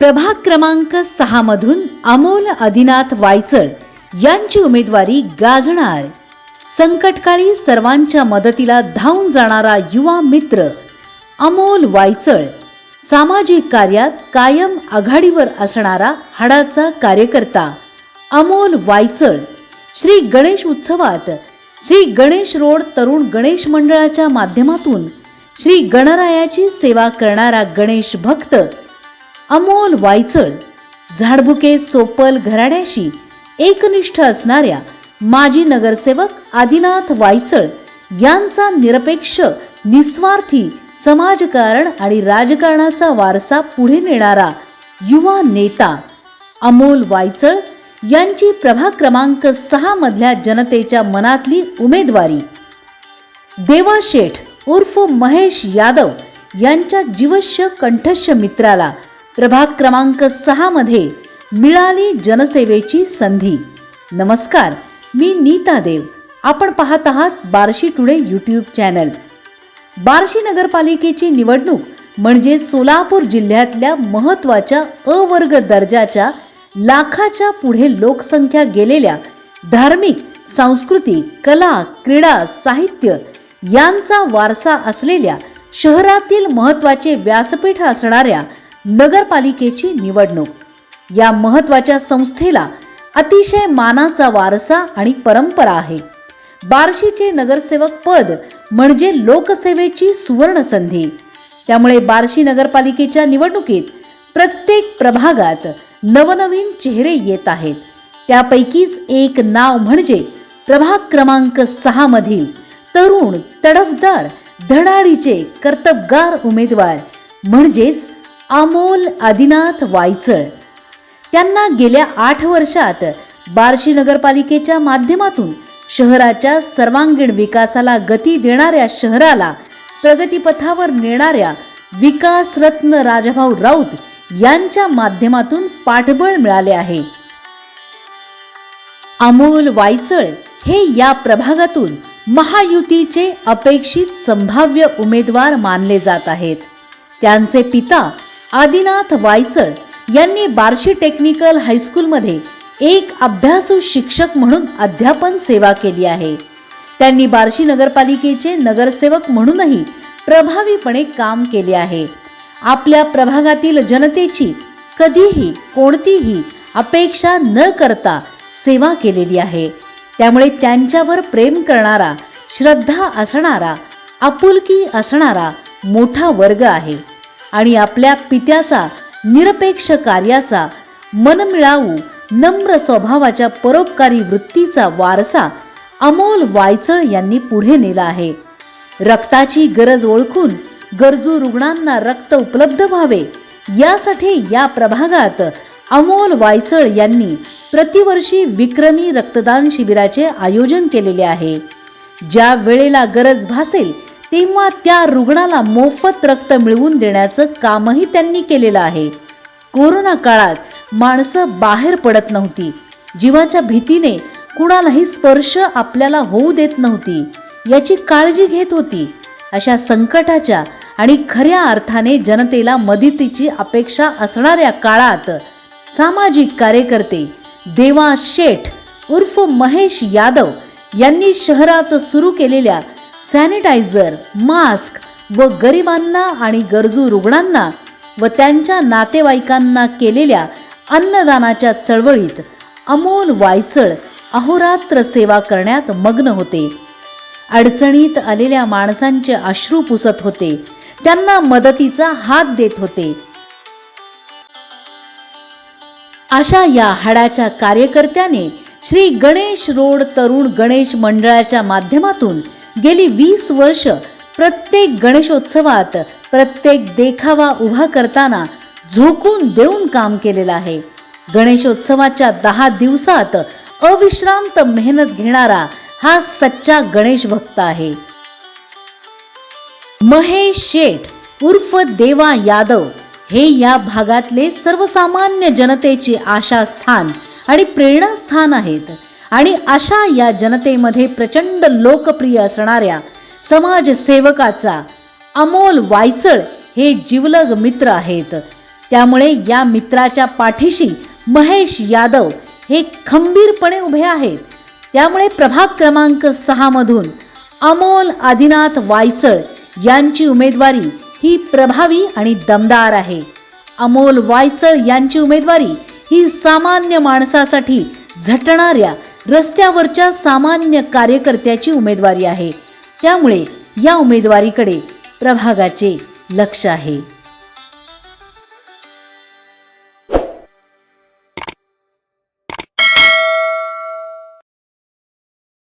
प्रभाग क्रमांक सहा मधून अमोल आदिनाथ वायचळ यांची उमेदवारी गाजणार. संकटकाळी सर्वांच्या मदतीला धावून जाणारा युवा मित्र अमोल वायचळ. सामाजिक कार्यात कायम आघाडीवर असणारा हाडाचा कार्यकर्ता अमोल वायचळ. श्री गणेश उत्सवात श्री गणेश रोड तरुण गणेश मंडळाच्या माध्यमातून श्री गणरायाची सेवा करणारा गणेश भक्त अमोल वायचळ झाडबुके सोपल घराण्याशी एकनिष्ठ असणाऱ्या माजी नगरसेवक आदिनाथ वायचळ यांचा निरपेक्ष निस्वार्थी समाजकारण आणि राजकारणाचा वारसा पुढे नेणारा युवा नेता अमोल वायचळ यांची प्रभाग क्रमांक सहा मधल्या जनतेच्या मनातली उमेदवारी. देवा शेठ उर्फ महेश यादव यांच्या जीवश्य कंठश्य मित्राला प्रभाग क्रमांक सहा मध्ये मिळाली जनसेवेची संधी. नमस्कार मी नीता देव. आपण पाहत आहात Barshi today YouTube channel. Barshi नगरपालिकेची निवडणूक म्हणजे सोलापूर जिल्ह्यातल्या महत्त्वाच्या अवर्ग दर्जाच्या लाखाच्या पुढे लोकसंख्या गेलेल्या धार्मिक सांस्कृतिक कला क्रीडा साहित्य यांचा वारसा असलेल्या शहरातील महत्त्वाचे व्यासपीठ असणाऱ्या नगरपालिकेची निवडणूक. या महत्त्वाच्या संस्थेला अतिशय मानाचा वारसा आणि परंपरा आहे. बार्शीचे नगरसेवक पद म्हणजे लोकसेवेची सुवर्ण संधी त्यामुळे बार्शी नगरपालिकेच्या निवडणुकीत प्रत्येक प्रभागात नवनवीन चेहरे येत आहेत. त्यापैकीच एक नाव म्हणजे प्रभाग क्रमांक सहा मधील तरुण तडफदार धडाडीचे कर्तबगार उमेदवार म्हणजेच अमोल आदिनाथ वायचळ. त्यांना गेल्या आठ वर्षात बार्शी नगरपालिकेच्या माध्यमातून शहराच्या सर्वांगीण विकासाला गती देणाऱ्या शहराला प्रगतीपथावर नेणाऱ्या विकासरत्न राजाभाऊ राऊत यांच्या माध्यमातून पाठबळ मिळाले आहे. अमोल वायचळ हे या प्रभागातून महायुतीचे अपेक्षित संभाव्य उमेदवार मानले जात आहेत. त्यांचे पिता आदिनाथ वायचळ यांनी बार्शी टेक्निकल हायस्कूलमध्ये एक अभ्यासू शिक्षक म्हणून अध्यापन सेवा केली आहे. त्यांनी बार्शी नगरपालिकेचे नगरसेवक म्हणूनही प्रभावीपणे काम केले आहे. आपल्या प्रभागातील जनतेची कधीही कोणतीही अपेक्षा न करता सेवा केलेली आहे. त्यामुळे त्यांच्यावर प्रेम करणारा श्रद्धा असणारा आपुलकी असणारा मोठा वर्ग आहे. आणि आपल्या पित्याचा निरपेक्ष कार्याचा मनमिळावू नम्र स्वभावाच्या परोपकारी वृत्तीचा वारसा अमोल वायचळ यांनी पुढे नेला आहे. रक्ताची गरज ओळखून गरजू रुग्णांना रक्त उपलब्ध व्हावे यासाठी या प्रभागात अमोल वायचळ यांनी प्रतिवर्षी विक्रमी रक्तदान शिबिराचे आयोजन केलेले आहे. ज्या वेळेला गरज भासेल तेव्हा त्या रुग्णाला मोफत रक्त मिळवून देण्याचं कामही त्यांनी केलेलं आहे. कोरोना काळात माणसं बाहेर पडत नव्हती. जीवाच्या भीतीने कुणालाही स्पर्श आपल्याला होऊ देत नव्हती. याची काळजी घेत होती. अशा संकटाच्या आणि खऱ्या अर्थाने जनतेला मदतीची अपेक्षा असणाऱ्या काळात सामाजिक कार्यकर्ते देवा शेठ उर्फ महेश यादव यांनी शहरात सुरू केलेल्या सॅनिटायझर मास्क व गरिबांना आणि गरजू रुग्णांना व त्यांच्या नातेवाईकांना केलेल्या अन्नदानाच्या चळवळीत अमोल वायचळ अहोरात्र सेवा करण्यात मग्न होते. अडचणीत आलेल्या माणसांचे अश्रू पुसत होते. त्यांना मदतीचा हात देत होते. अशा या हाडाच्या कार्यकर्त्याने श्री गणेश रोड तरुण गणेश मंडळाच्या माध्यमातून गेली वीस वर्ष प्रत्येक गणेशोत्सवात प्रत्येक देखावा उभा करताना झोकून देऊन काम केलेलं आहे. गणेशोत्सवाच्या दहा दिवसात अविश्रांत मेहनत घेणारा हा सच्चा गणेश भक्त आहे. महेश शेठ उर्फ देवा यादव हे या भागातले सर्वसामान्य जनतेचे आशास्थान आणि प्रेरणास्थान आहेत. आणि अशा या जनतेमध्ये प्रचंड लोकप्रिय असणाऱ्या समाजसेवकाचा अमोल वायचळ हे जिवलग मित्र आहेत. त्यामुळे या मित्राच्या पाठीशी महेश यादव हे खंबीरपणे उभे आहेत. त्यामुळे प्रभाग क्रमांक सहा मधून अमोल आदिनाथ वायचळ यांची उमेदवारी ही प्रभावी आणि दमदार आहे. अमोल वायचळ यांची उमेदवारी ही सामान्य माणसासाठी झटणाऱ्या रस्त्यावरच्या सामान्य कार्यकर्त्याची उमेदवारी आहे. त्यामुळे या उमेदवारीकडे प्रभागाचे लक्ष आहे.